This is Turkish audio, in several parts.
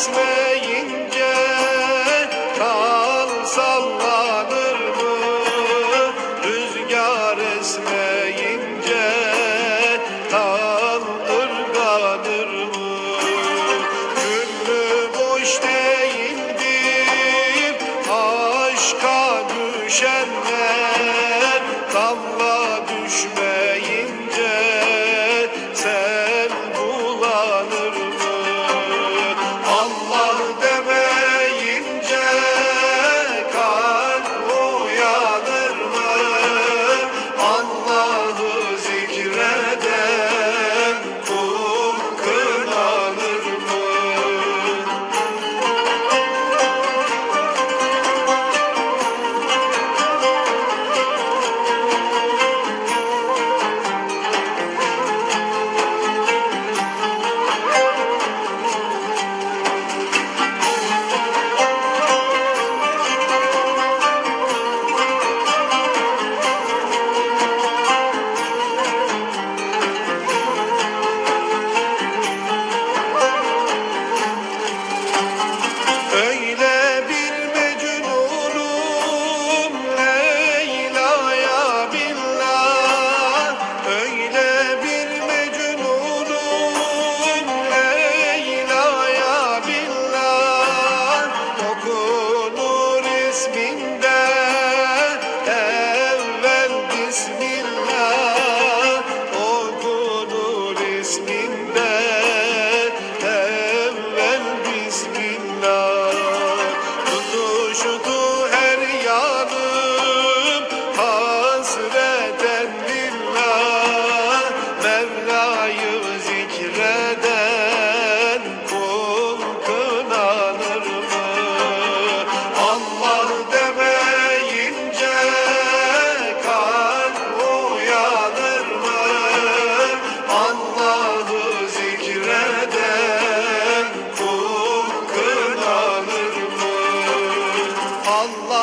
esmeyince Kal sallanır mı? Rüzgar esmeyince Kal ırganır mı? Gönlü boş değildir Aşka düşenler Damla düşmeyince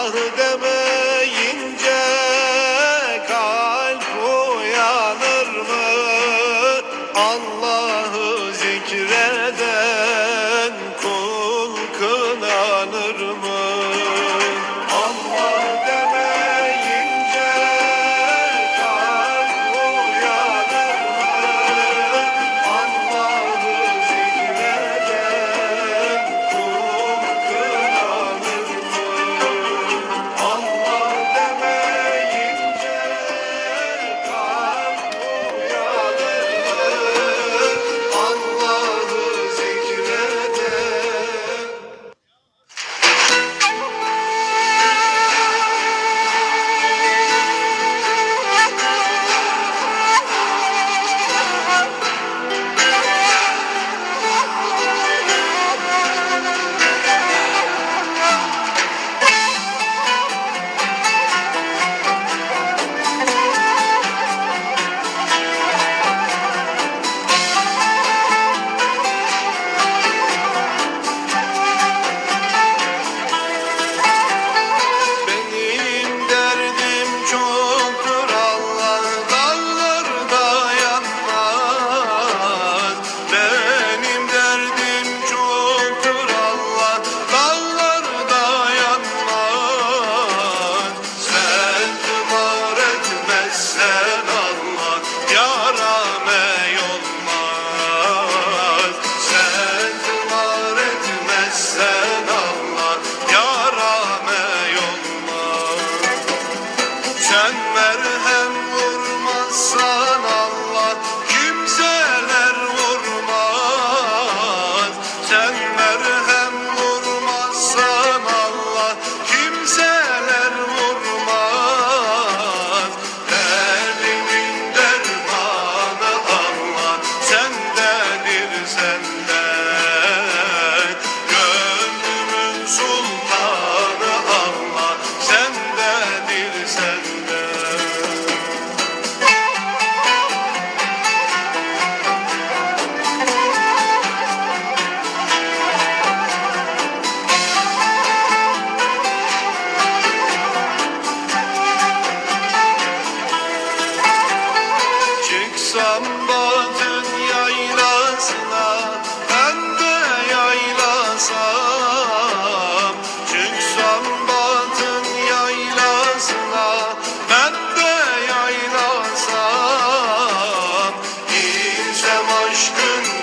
ah kalp uyanır mı? Allah'ı zikre sun. çıksam Çıksam batın yaylasına Ben de yaylasam Gitsem aşkın